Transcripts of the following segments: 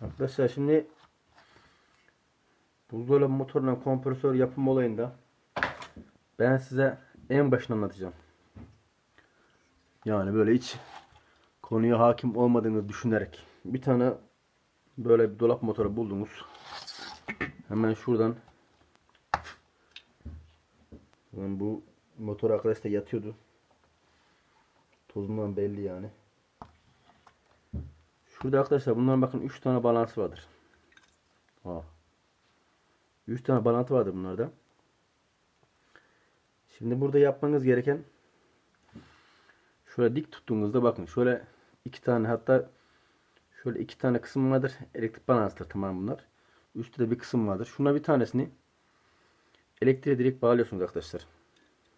Arkadaşlar şimdi buzdolabı motorundan kompresör yapım olayında ben size en başını anlatacağım. Yani böyle hiç konuya hakim olmadığını düşünerek bir tane böyle bir dolap motoru buldunuz. Hemen şuradan bu motor arkadaş da yatıyordu. Tozundan belli yani. Şurada arkadaşlar bunların bakın 3 tane balansı vardır. Ha. 3 tane bağlantı vardır bunlarda. Şimdi burada yapmanız gereken şöyle dik tuttuğunuzda bakın şöyle iki tane hatta şöyle iki tane kısım vardır. Elektrik balanstır tamam bunlar. Üstte de bir kısım vardır. Şuna bir tanesini elektriğe direkt bağlıyorsunuz arkadaşlar.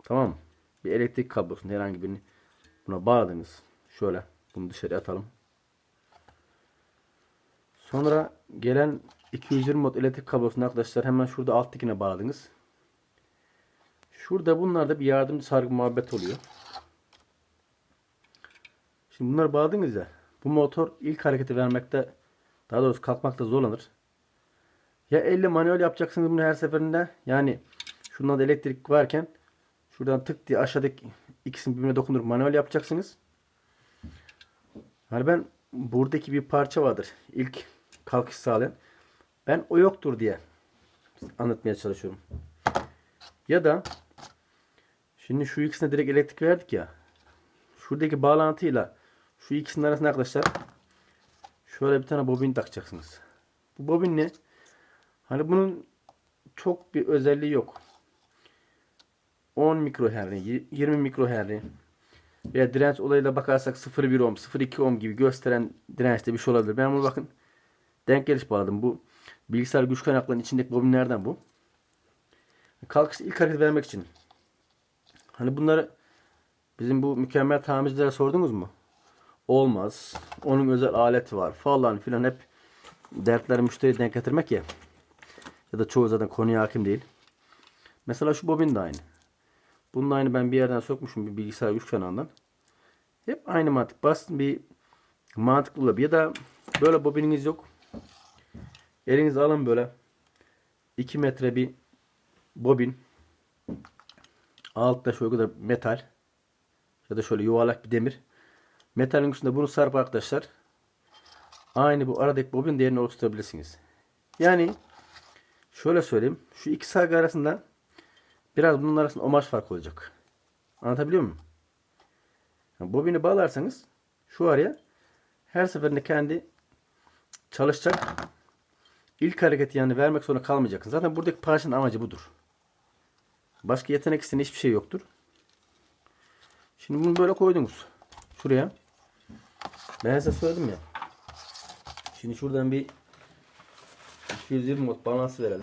Tamam mı? Bir elektrik kablosunu herhangi birini buna bağladınız. Şöyle bunu dışarı atalım. Sonra gelen 220 volt elektrik kablosunu arkadaşlar hemen şurada alttakine bağladınız. Şurada bunlarda bir yardımcı sargı muhabbet oluyor. Şimdi bunları bağladınız ya. Bu motor ilk hareketi vermekte daha doğrusu kalkmakta zorlanır. Ya elle manuel yapacaksınız bunu her seferinde. Yani şundan da elektrik varken şuradan tık diye aşağıdaki ikisini birbirine dokundurup manuel yapacaksınız. Hani ben buradaki bir parça vardır. İlk kalkış sağlayan. Ben o yoktur diye anlatmaya çalışıyorum. Ya da şimdi şu ikisine direkt elektrik verdik ya. Şuradaki bağlantıyla şu ikisinin arasında arkadaşlar şöyle bir tane bobin takacaksınız. Bu bobin ne? Hani bunun çok bir özelliği yok. 10 mikrohertz, 20 mikrohertz veya direnç olayıyla bakarsak 0,1 ohm, 0,2 ohm gibi gösteren dirençte bir şey olabilir. Ben bunu bakın denk geliş bağladım. Bu bilgisayar güç kaynaklarının içindeki bobinlerden bu. Kalkışta ilk hareket vermek için. Hani bunları bizim bu mükemmel tamircilere sordunuz mu? Olmaz. Onun özel aleti var falan filan hep dertleri müşteri denk getirmek ya. Ya da çoğu zaten konuya hakim değil. Mesela şu bobin de aynı. Bunun aynı ben bir yerden sokmuşum bir bilgisayar güç kanalından. Hep aynı mantık. Basit bir mantıklı olabilir. Ya da böyle bobininiz yok. Elinize alın böyle 2 metre bir bobin. Altta şöyle kadar metal ya da şöyle yuvarlak bir demir. Metalin üstünde bunu sarıp arkadaşlar aynı bu aradaki bobin değerini oluşturabilirsiniz. Yani şöyle söyleyeyim. Şu iki sargı arasında biraz bunun arasında omaj farkı olacak. Anlatabiliyor muyum? Yani bobini bağlarsanız şu araya her seferinde kendi çalışacak ilk hareketi yani vermek zorunda kalmayacaksın. Zaten buradaki parçanın amacı budur. Başka yetenek isteyen hiçbir şey yoktur. Şimdi bunu böyle koydunuz. Şuraya. Ben size söyledim ya. Şimdi şuradan bir 220 volt balansı verelim.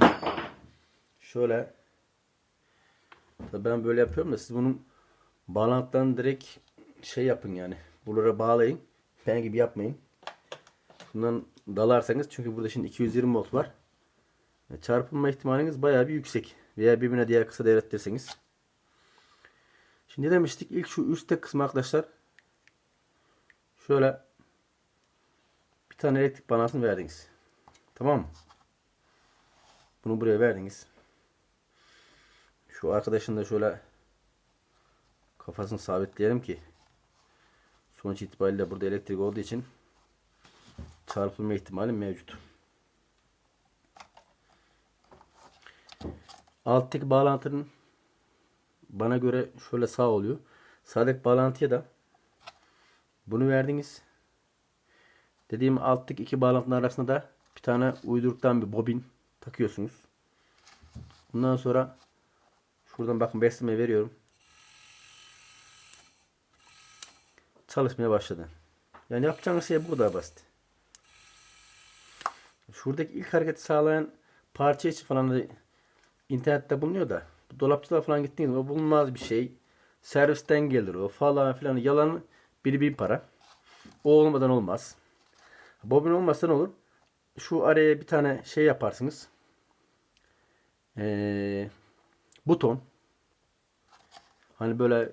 Şöyle. Tabii ben böyle yapıyorum da siz bunun bağlantıdan direkt şey yapın yani. Buralara bağlayın. Ben gibi yapmayın. Bundan dalarsanız çünkü burada şimdi 220 volt var. E, Çarpılma ihtimaliniz bayağı bir yüksek. Veya birbirine diğer kısa devrettirseniz. Şimdi demiştik? İlk şu üstte kısmı arkadaşlar. Şöyle bir tane elektrik balansını verdiniz. Tamam mı? Bunu buraya verdiniz. Şu arkadaşın da şöyle kafasını sabitleyelim ki sonuç itibariyle burada elektrik olduğu için çarpılma ihtimali mevcut. Alttaki bağlantının bana göre şöyle sağ oluyor. Sağdaki bağlantıya da bunu verdiniz. Dediğim alttaki iki bağlantının arasında da bir tane uyduruktan bir bobin takıyorsunuz. Bundan sonra şuradan bakın besleme veriyorum. Çalışmaya başladı. Yani yapacağınız şey bu kadar basit. Şuradaki ilk hareketi sağlayan parça için falan da internette bulunuyor da dolapçılar falan gittiğiniz o bulunmaz bir şey. Servisten gelir o falan filan yalan bir bin para. O olmadan olmaz. Bobin olmazsa ne olur? Şu araya bir tane şey yaparsınız. Ee, buton. Hani böyle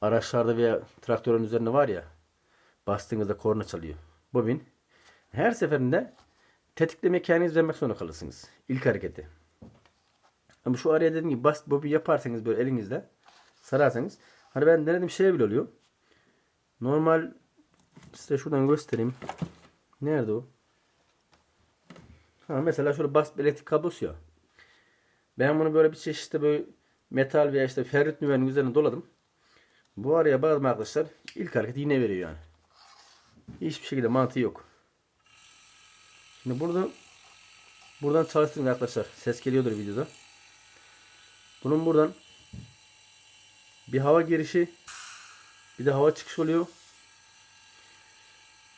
araçlarda veya traktörün üzerinde var ya bastığınızda korna çalıyor. Bobin. Her seferinde tetikleme kendiniz vermek zorunda kalırsınız. İlk hareketi. Ama şu araya dediğim gibi basit bobi yaparsanız böyle elinizle sararsanız. Hani ben denedim şey bile oluyor. Normal size şuradan göstereyim. Nerede o? Ha, mesela şöyle basit bir elektrik kablosu ya. Ben bunu böyle bir çeşitli böyle metal veya işte ferrit nüvenin üzerine doladım. Bu araya bağladım arkadaşlar. İlk hareket yine veriyor yani. Hiçbir şekilde mantığı yok. Şimdi burada buradan çalıştırın arkadaşlar. Ses geliyordur videoda. Bunun buradan bir hava girişi bir de hava çıkışı oluyor.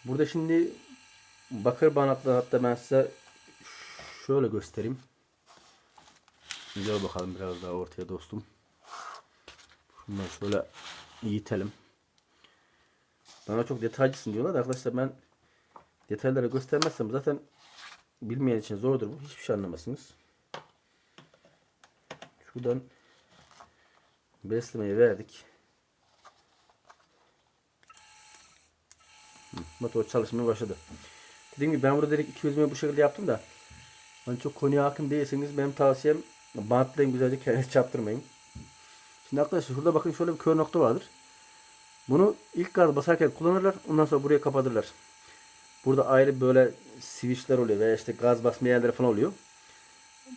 Burada şimdi bakır banatla hatta ben size şöyle göstereyim. Gel bakalım biraz daha ortaya dostum. Şunları şöyle yiğitelim. Bana çok detaycısın diyorlar da arkadaşlar ben detayları göstermezsem zaten bilmeyen için zordur bu. Hiçbir şey anlamazsınız. Şuradan beslemeyi verdik. Motor çalışmaya başladı. Dediğim gibi ben burada direkt 200 bu şekilde yaptım da hani çok konuya hakim değilseniz benim tavsiyem bantlayın güzelce kendiniz çarptırmayın. Şimdi arkadaşlar şurada bakın şöyle bir kör nokta vardır. Bunu ilk gaz basarken kullanırlar. Ondan sonra buraya kapatırlar. Burada ayrı böyle switchler oluyor veya işte gaz basma yerleri falan oluyor.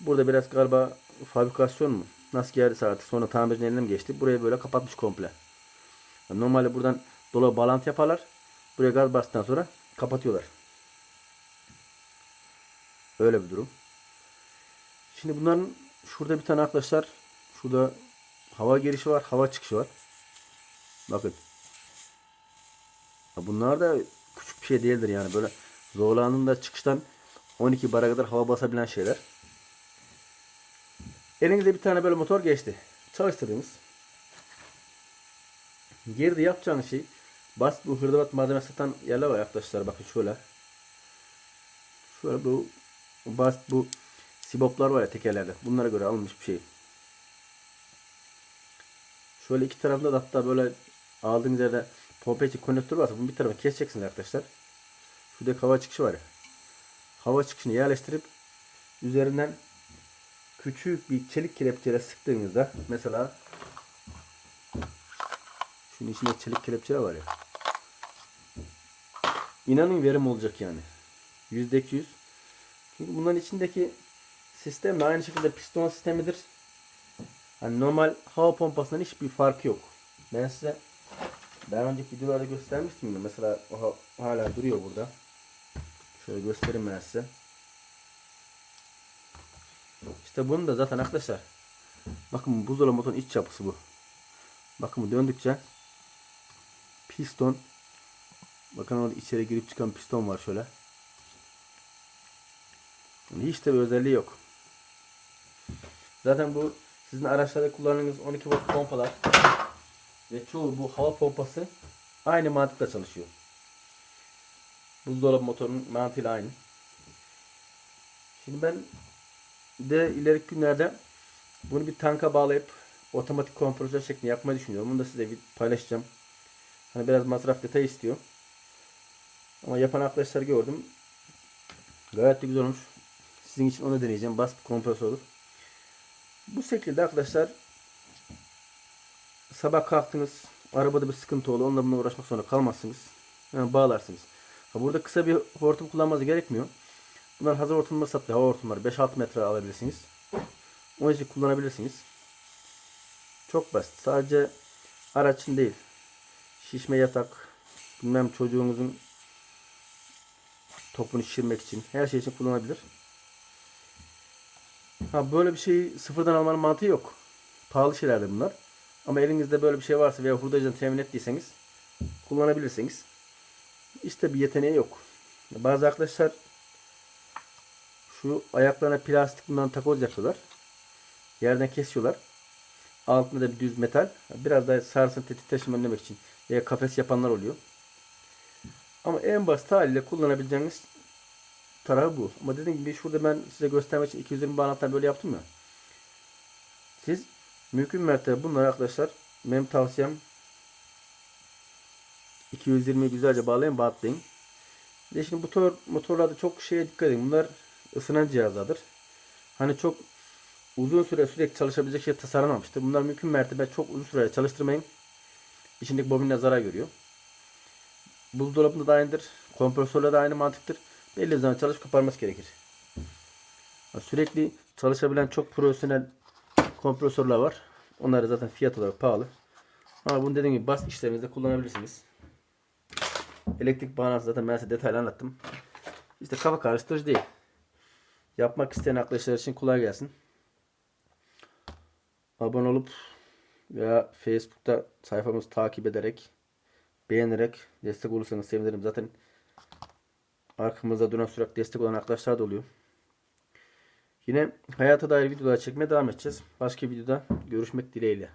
Burada biraz galiba fabrikasyon mu? Nasıl geldiyse artık sonra tamircinin eline mi geçti? Burayı böyle kapatmış komple. Yani normalde buradan dolaba bağlantı yaparlar. Buraya gaz bastıktan sonra kapatıyorlar. Öyle bir durum. Şimdi bunların şurada bir tane arkadaşlar şurada hava girişi var, hava çıkışı var. Bakın. Bunlar da küçük bir şey değildir yani böyle zorlandığında çıkıştan 12 bara kadar hava basabilen şeyler. Elinizde bir tane böyle motor geçti. Çalıştırdınız. Geride yapacağınız şey basit bu hırdavat malzeme satan yerler var arkadaşlar bakın şöyle. Şöyle bu basit bu siboplar var ya tekerlerde. Bunlara göre alınmış bir şey. Şöyle iki tarafında da hatta böyle aldığınız yerde pompa için konnektör varsa bunu bir tarafa keseceksiniz arkadaşlar. Şurada hava çıkışı var ya. Hava çıkışını yerleştirip üzerinden küçük bir çelik kelepçeyle sıktığınızda mesela şunun içinde çelik kelepçeler var ya. İnanın verim olacak yani. Yüzde iki yüz. Çünkü bunların içindeki sistem de aynı şekilde piston sistemidir. Hani normal hava pompasından hiçbir farkı yok. Ben size daha önceki videolarda göstermiştim ya. Mesela hala duruyor burada. Şöyle göstereyim ben size. İşte bunu da zaten arkadaşlar. Bakın buzdolabı motorun iç yapısı bu. Bakın bu döndükçe piston bakın orada içeri girip çıkan piston var şöyle. Yani hiç de bir özelliği yok. Zaten bu sizin araçlarda kullandığınız 12 volt pompalar ve çoğu bu hava pompası aynı mantıkla çalışıyor. Buzdolabı motorunun mantığıyla aynı. Şimdi ben de ileriki günlerde bunu bir tanka bağlayıp otomatik kompresör şeklinde yapmayı düşünüyorum. Bunu da size bir paylaşacağım. Hani biraz masraf detay istiyor. Ama yapan arkadaşlar gördüm. Gayet de güzel olmuş. Sizin için onu deneyeceğim. Basit bir kompresör. Bu şekilde arkadaşlar sabah kalktınız arabada bir sıkıntı oldu. Onunla bununla uğraşmak zorunda kalmazsınız. Yani bağlarsınız. Ha, burada kısa bir hortum kullanmanız gerekmiyor. Bunlar hazır hortumlar satıyor. Hava hortumları 5-6 metre alabilirsiniz. Onun için kullanabilirsiniz. Çok basit. Sadece araç için değil. Şişme yatak, bilmem çocuğunuzun topunu şişirmek için, her şey için kullanabilir. Ha böyle bir şeyi sıfırdan almanın mantığı yok. Pahalı şeylerdir bunlar. Ama elinizde böyle bir şey varsa veya hurdacıdan temin ettiyseniz kullanabilirsiniz. İşte bir yeteneği yok. Bazı arkadaşlar şu ayaklarına plastik bundan takoz yapıyorlar. Yerden kesiyorlar. Altında da bir düz metal. Biraz daha sarsın tetik taşıma önlemek için. Veya kafes yapanlar oluyor. Ama en basit haliyle kullanabileceğiniz tarafı bu. Ama dediğim gibi şurada ben size göstermek için 220 bağlantıdan böyle yaptım ya. Siz mümkün mertebe bunları arkadaşlar benim tavsiyem 220 güzelce bağlayın. Bir de şimdi motor, motorlarda çok şeye dikkat edin. Bunlar ısınan cihazlardır. Hani çok uzun süre sürekli çalışabilecek şey tasarlanmamıştır. Bunlar mümkün mertebe çok uzun süre çalıştırmayın. İçindeki bobinler zarar görüyor. Buzdolabında da aynıdır. Kompresörle de aynı mantıktır. Belli zaman çalışıp kaparması gerekir. Sürekli çalışabilen çok profesyonel kompresörler var. Onlar zaten fiyat olarak pahalı. Ama bunu dediğim gibi bas işlerinizde kullanabilirsiniz. Elektrik bağlantısı zaten ben size detaylı anlattım. İşte kafa karıştırıcı değil. Yapmak isteyen arkadaşlar için kolay gelsin. Abone olup veya Facebook'ta sayfamızı takip ederek beğenerek destek olursanız sevinirim. Zaten arkamızda duran sürekli destek olan arkadaşlar da oluyor. Yine hayata dair videolar çekmeye devam edeceğiz. Başka videoda görüşmek dileğiyle.